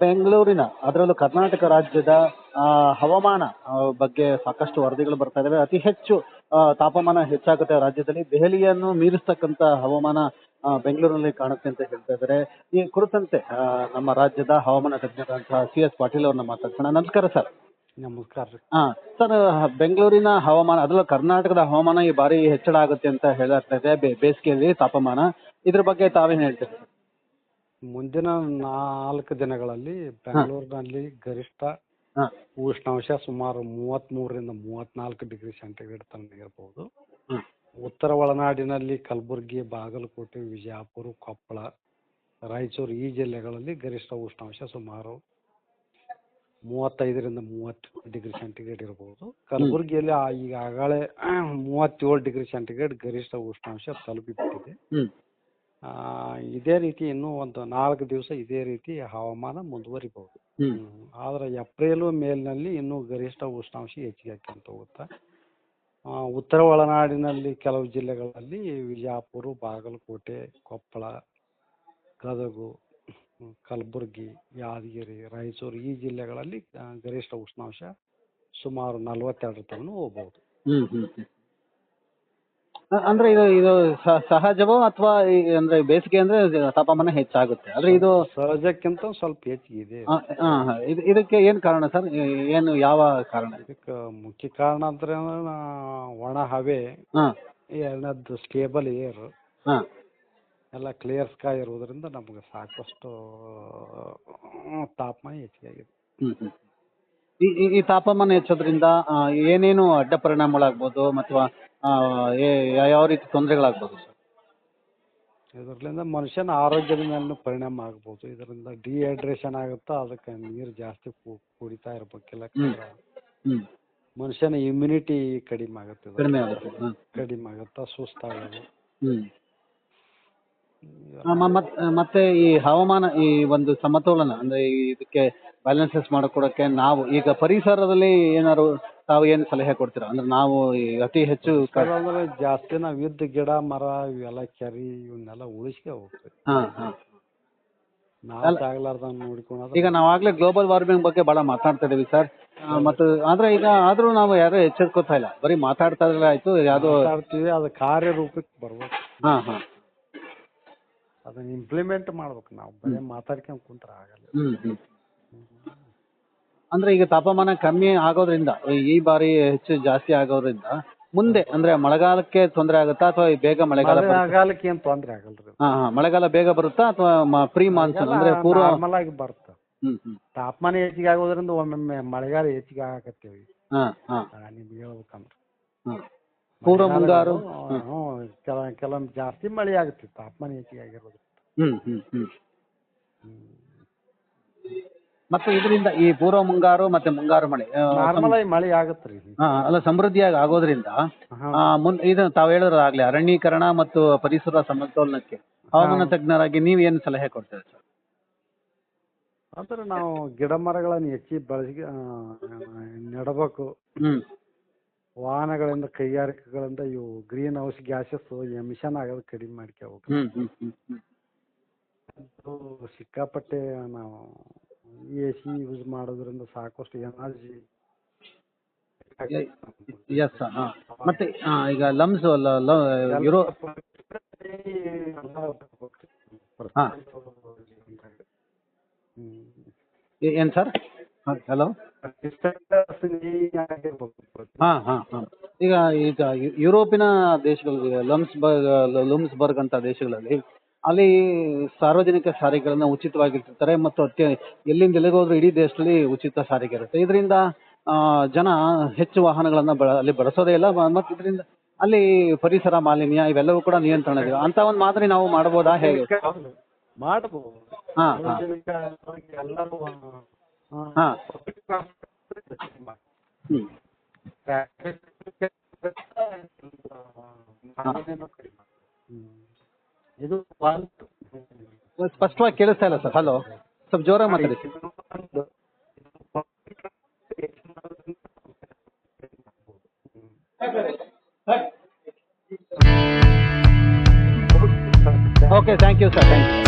ಬೆಂಗಳೂರಿನ ಅದರಲ್ಲೂ ಕರ್ನಾಟಕ ರಾಜ್ಯದ ಹವಾಮಾನ ಬಗ್ಗೆ ಸಾಕಷ್ಟು ವರದಿಗಳು ಬರ್ತಾ ಇದಾವೆ. ಅತಿ ಹೆಚ್ಚು ತಾಪಮಾನ ಹೆಚ್ಚಾಗುತ್ತೆ ರಾಜ್ಯದಲ್ಲಿ. ದೆಹಲಿಯನ್ನು ಮೀರಿಸ್ತಕ್ಕಂತ ಹವಾಮಾನ ಬೆಂಗಳೂರಿನಲ್ಲಿ ಕಾಣುತ್ತೆ ಅಂತ ಹೇಳ್ತಾ ಇದ್ದಾರೆ ಈ ಕುರಿತಂತೆ ನಮ್ಮ ರಾಜ್ಯದ ಹವಾಮಾನ ತಜ್ಞರಾದಂತಹ ಸಿ ಎಸ್ ಪಾಟೀಲ್ ಅವ್ರನ್ನ ಮಾತಾಡ್ಸೋಣ. ನಮಸ್ಕಾರ ಸರ್. ನಮಸ್ಕಾರ ರೀ. ಹಾ ಸರ್ ಬೆಂಗಳೂರಿನ ಹವಾಮಾನ ಅದರಲ್ಲೂ ಕರ್ನಾಟಕದ ಹವಾಮಾನ ಈ ಬಾರಿ ಹೆಚ್ಚಳ ಆಗುತ್ತೆ ಅಂತ ಹೇಳ್ತಾ ಇದೆ. ಬೇಸಿಗೆಯಲ್ಲಿ ತಾಪಮಾನ. ಇದ್ರ ಬಗ್ಗೆ ತಾವೇನು ಹೇಳ್ತೀರಿ ಮುಂದಿನ ನಾಲ್ಕು ದಿನಗಳಲ್ಲಿ ಬೆಂಗಳೂರಿನಲ್ಲಿ ಗರಿಷ್ಠ ಹಾ. ಉಷ್ಣಾಂಶ ಸುಮಾರು ಮೂವತ್ಮೂರರಿಂದ ಮೂವತ್ನಾಲ್ಕು ಡಿಗ್ರಿ ಸೆಂಟಿಗ್ರೇಡ್ ತನಕ ಇರಬಹುದು ಹ್ಮ್ ಉತ್ತರ ಒಳನಾಡಿನಲ್ಲಿ ಕಲಬುರಗಿ ಬಾಗಲಕೋಟೆ ವಿಜಯಪುರ ಕೊಪ್ಪಳ ರಾಯಚೂರು ಈ ಜಿಲ್ಲೆಗಳಲ್ಲಿ ಗರಿಷ್ಠ ಉಷ್ಣಾಂಶ ಸುಮಾರು ಮೂವತ್ತೈದರಿಂದ ಮೂವತ್ತು ಡಿಗ್ರಿ ಸೆಂಟಿಗ್ರೇಡ್ ಇರಬಹುದು ಕಲಬುರಗಿಯಲ್ಲಿ ಈಗಾಗಲೇ ಈಗ ಮೂವತ್ತೇಳು ಡಿಗ್ರಿ ಸೆಂಟಿಗ್ರೇಡ್ ಗರಿಷ್ಠ ಉಷ್ಣಾಂಶ ತಲುಪಿಬಿಟ್ಟಿದೆ. ಹ್ಮ್. ಇದೇ ರೀತಿ ಇನ್ನೂ ಒಂದು ನಾಲ್ಕು ದಿವಸ ಇದೇ ರೀತಿ ಹವಾಮಾನ ಮುಂದುವರಿಬಹುದು ಹ್ಮ್. ಆದ್ರೆ ಏಪ್ರಿಲ್ ಮೇಲ್ನಲ್ಲಿ ಇನ್ನೂ ಗರಿಷ್ಠ ಉಷ್ಣಾಂಶ ಹೆಚ್ಚಿಗೆ ಅಂತ ಹೋಗುತ್ತೆ ಆ, ಉತ್ತರ ಒಳನಾಡಿನಲ್ಲಿ ಕೆಲವು ಜಿಲ್ಲೆಗಳಲ್ಲಿ ವಿಜಯಪುರ ಬಾಗಲಕೋಟೆ ಕೊಪ್ಪಳ ಗದಗು ಹ್ಮ್, ಕಲಬುರಗಿ ಯಾದಗಿರಿ ರಾಯಚೂರು ಈ ಜಿಲ್ಲೆಗಳಲ್ಲಿ ಆ, ಗರಿಷ್ಠ ಉಷ್ಣಾಂಶ ಸುಮಾರು ನಲವತ್ತೆರಡರ ತನಕ ಹೋಗ್ಬೋದು ಹ್ಮ್ ಹ್ಮ್ ಹ್ಮ್. ಅಂದ್ರೆ ಇದು ಇದು ಸಹಜವೋ ಅಥವಾ ಅಂದ್ರೆ ಬೇಸಿಗೆ ಅಂದ್ರೆ ತಾಪಮಾನ ಹೆಚ್ಚಾಗುತ್ತೆ. ಅಂದ್ರೆ ಇದು ಸಹಜಕ್ಕಿಂತ ಸ್ವಲ್ಪ ಹೆಚ್ಚಿಗೆ ಇದೆ. ಹ. ಇದಕ್ಕೆ ಏನ್ ಕಾರಣ ಸರ್? ಏನು ಯಾವ ಕಾರಣ? ಇದಕ್ಕೆ ಮುಖ್ಯ ಕಾರಣ ಅಂದ್ರೆ ಒಣ ಹವೆ ಹಾ. ಎರಡನೇದ್ದು ಸ್ಟೇಬಲ್ ಏರ್ ಹಾ. ಎಲ್ಲ ಕ್ಲಿಯರ್ ಸ್ಕೈ ಇರುವುದರಿಂದ ನಮ್ಗೆ ಸಾಕಷ್ಟು ತಾಪಮಾನ ಹೆಚ್ಚಿಗೆ ಆಗಿದೆ. ಈ ಈ- ತಾಪಮಾನ ಹೆಚ್ಚೋದ್ರಿಂದ ಏನೇನು ಅಡ್ಡ ಪರಿಣಾಮಗಳಾಗ್ಬೋದು ಅಥವಾ ಯಾವ ರೀತಿ ತೊಂದರೆಗಳಾಗ್ಬೋದು ಸರ್? ಇದರಿಂದ ಮನುಷ್ಯನ ಆರೋಗ್ಯದ ಮೇಲೆ ಪರಿಣಾಮ ಆಗ್ಬೋದು. ಇದರಿಂದ ಡಿಹೈಡ್ರೇಷನ್ ಆಗುತ್ತಾ ಅದಕ್ಕೆ ನೀರು ಜಾಸ್ತಿ ಕು- ಕುಡಿತಾ ಇರ್ಬೇಕಿಲ್ಲ ಮನುಷ್ಯನ ಇಮ್ಯುನಿಟಿ ಕಡಿಮೆ ಆಗುತ್ತೆ ಇದರಿಂದ. ಕಡಿಮೆ ಆಗುತ್ತೆ ಹ್ಮ್ ಕಡಿಮೆ ಆಗುತ್ತಾ ಸುಸ್ತಾಗೋದು ಹ್ಮ್. ಆ, ಮ- ಮತ್- ಮತ್ತೆ ಈ ಹವಾಮಾನ ಈ ಒಂದು ಸಮತೋಲನ ಅಂದ್ರೆ ಈ ಇದಕ್ಕೆ ಬ್ಯಾಲೆನ್ಸಸ್ ಮಾಡಿಕೊಡಕ್ಕೆ ನಾವು ಈಗ ಪರಿಸರದಲ್ಲಿ ಏನಾದ್ರು ತಾವು ಏನು ಸಲಹೆ ಕೊಡ್ತೀರಾ? ಅಂದ್ರೆ ನಾವು ಈ ಅತಿ ಹೆಚ್ಚು ಕ- ಅಂದ್ರೆ ಜಾಸ್ತಿ ನಾವು ಇದ್ದ ಗಿಡ ಮರ ಇವೆಲ್ಲ ಕೆರಿ ಇವನ್ನೆಲ್ಲ ಉಳಿಸ್ಕೆ ಹೋಗ್ತೀವಿ ಹಾ ಹಾ. ನಾವು ಆಗ್ಲಾರ್ದಂಗ್ ನೋಡ್ಕೊಳೋದು ಈಗ ನಾವಾಗ್ಲೇ ಗ್ಲೋಬಲ್ ವಾರ್ಮಿಂಗ್ ಬಗ್ಗೆ ಬಹಳ ಮಾತಾಡ್ತಾ ಇದೀವಿ ಸರ್. ಮತ್ತು ಆದ್ರೆ ಈಗ ಆದ್ರೂ ನಾವು ಯಾರು ಎಚ್ಚೆತ್ಕೋತಾ ಇಲ್ಲ. ಬರೀ ಮಾತಾಡ್ತಾ ಇದ್ರೆ ಆಯ್ತು ಯಾವ್ದೋ ಮಾತಾಡ್ತೀವಿ ಅದು ಕಾರ್ಯರೂಪಕ್ಕೆ ಬರ್ಬೇಕು. ಹಾ ಹಾ. ಅದನ್ನ ಇಂಪ್ಲಿಮೆಂಟ್ ಮಾಡ್ಬೇಕು ನಾವು. ಬರೀ ಮಾತಾಡ್ಕೊಂಡ್ ಕುಂತ್ರ ಆಗಲ್ಲ. ಹ್ಮ್. ಹ್ಮ್. ಅಂದ್ರೆ ಈಗ ತಾಪಮಾನ ಕಮ್ಮಿ ಆಗೋದ್ರಿಂದ ಈ ಬಾರಿ ಹೆಚ್ಚು ಜಾಸ್ತಿ ಆಗೋದ್ರಿಂದ ಮುಂದೆ ಅಂದ್ರೆ ಮಳೆಗಾಲಕ್ಕೆ ತೊಂದರೆ ಆಗುತ್ತಾ ಅಥವಾ ಬೇಗ ಮಳೆಗಾಲ? ಮಳೆಗಾಲಕ್ಕೆ ಏನ್ ತೊಂದ್ರೆ ಆಗಲ್ರಿ ಹಾ ಹಾ ಮಳೆಗಾಲ ಬೇಗ ಬರುತ್ತಾ ಅಥವಾ ಪ್ರೀ ಮಾನ್ಸೂನ್ ಅಂದ್ರೆ ಪೂರ್ವ ನಾರ್ಮಲ್ ಆಗಿ ಬರುತ್ತೆ ತಾಪಮಾನ ಹೆಚ್ಚಿಗೆ ಆಗೋದ್ರಿಂದ ಒಮ್ಮೊಮ್ಮೆ ಮಳೆಗಾಲ ಹೆಚ್ಚಿಗೆ ಆಗತ್ತೇವಿ. ಹಾ ಹಾ. ನಿಮ್ಗೆ ಹೇಳ್ಬೇಕಂದ್ರೆ. ಹಾ ಪೂರ್ವ ಮುಂಗಾರು ಹ್ಞೂ ಕೆಲ ಕೆಲವೊಮ್ಮೆ ಜಾಸ್ತಿ ಮಳೆ ಆಗುತ್ತೆ ತಾಪಮಾನ ಹೆಚ್ಚಿಗೆ ಆಗಿರೋದು ಹ್ಮ್ ಹ್ಮ್. ಹ್ಮ್. ಮತ್ತೆ ಇದರಿಂದ ಈ ಪೂರ್ವ ಮುಂಗಾರು ಮತ್ತೆ ಮುಂಗಾರು ಮಳೆ ಆ, ನಾರ್ಮಲ್ ಆಗಿ ಮಳೆ ಆಗತ್ರಿ ಹಾ ಅಲ್ಲ ಸಮೃದ್ಧಿಯಾಗಿ ಆಗೋದ್ರಿಂದ ಹಾ. ಆ, ಮುನ್ ಇದು ತಾವು ಹೇಳಿದ್ರಾಗ್ಲಿ ಅರಣ್ಯೀಕರಣ ಮತ್ತು ಪರಿಸರ ಸಮತೋಲನಕ್ಕೆ ಹವಾಮಾನ ತಜ್ಞರಾಗಿ ನೀವ್ ಏನು ಸಲಹೆ ಕೊಡ್ತೀರಾ ಸರ್? ಅಂದ್ರೆ ನಾವು ಗಿಡ ಮರಗಳನ್ನು ಹೆಚ್ಚಿ ಬಳಸಿ ಆ, ನೆಡಬೇಕು. ಹ್ಮ್. ವಾಹನಗಳಿಂದ ಕೈಗಾರಿಕೆಗಳಿಂದ ಇವು ಗ್ರೀನ್ ಹೌಸ್ ಗ್ಯಾಸಸ್ ಎಮಿಷನ್ ಆಗೋದು ಕಡಿಮೆ ಮಾಡ್ಕೋಬೇಕು ಹ್ಮ್ ಹ್ಮ್ ಹ್ಮ್ ಹ್ಮ್. ಅದು ಸಿಕ್ಕಾಪಟ್ಟೆ ನಾವು ಎ ಸಿ ಯೂಸ್ ಮಾಡೋದ್ರಿಂದ ಸಾಕಷ್ಟು ಎನರ್ಜಿ ಎಸ್ ಹಾ. ಮತ್ತೆ ಈಗ ಲಮ್ಸ್ ಇರೋ ಹಾ. ಏ- ಏನ್ ಸರ್ ಹಲೋ ಹಾ ಹಾ ಹಾ. ಈಗ ಈಗ ಯುರೋಪಿನ ದೇಶಗಳಲ್ಲಿ ಲಂಬ್ಸ್ ಬರ್ಗ್ ಅಂತ ದೇಶಗಳಲ್ಲಿ ಅಲ್ಲಿ ಸಾರ್ವಜನಿಕ ಸಾರಿಗೆಗಳನ್ನ ಉಚಿತವಾಗಿರ್ತಾರೆ ಮತ್ತು ಅತ್ಯ ಎಲ್ಲಿಂದ ಎಲ್ಲಿಗೋದ್ರೂ ಇಡೀ ದೇಶದಲ್ಲಿ ಉಚಿತ ಸಾರಿಗೆ ಇರುತ್ತೆ. ಇದರಿಂದ ಜನ ಹೆಚ್ಚು ವಾಹನಗಳನ್ನ ಅಲ್ಲಿ ಬಳಸೋದೇ ಇಲ್ಲ. ಮತ್ತು ಇದರಿಂದ ಅಲ್ಲಿ ಪರಿಸರ ಮಾಲಿನ್ಯ ಇವೆಲ್ಲವೂ ಕೂಡ ನಿಯಂತ್ರಣ ಇದೆ. ಅಂತ ಒಂದು ಮಾದರಿ ನಾವು ಮಾಡಬಹುದಾ ಹೇಗೆ? ಮಾಡಬಹುದು. ಹಾ ಹಾ. ಎಲ್ಲರೂ ಹಾ. ಸ್ಪಷ್ಟವಾಗಿ ಕೇಳಿಸ್ತಾ ಇಲ್ಲ ಸರ್. ಹಲೋ ಸ್ವಲ್ಪ ಜೋರಾಗಿ ಮಾತಾಡಿ. Okay thank you sir thank you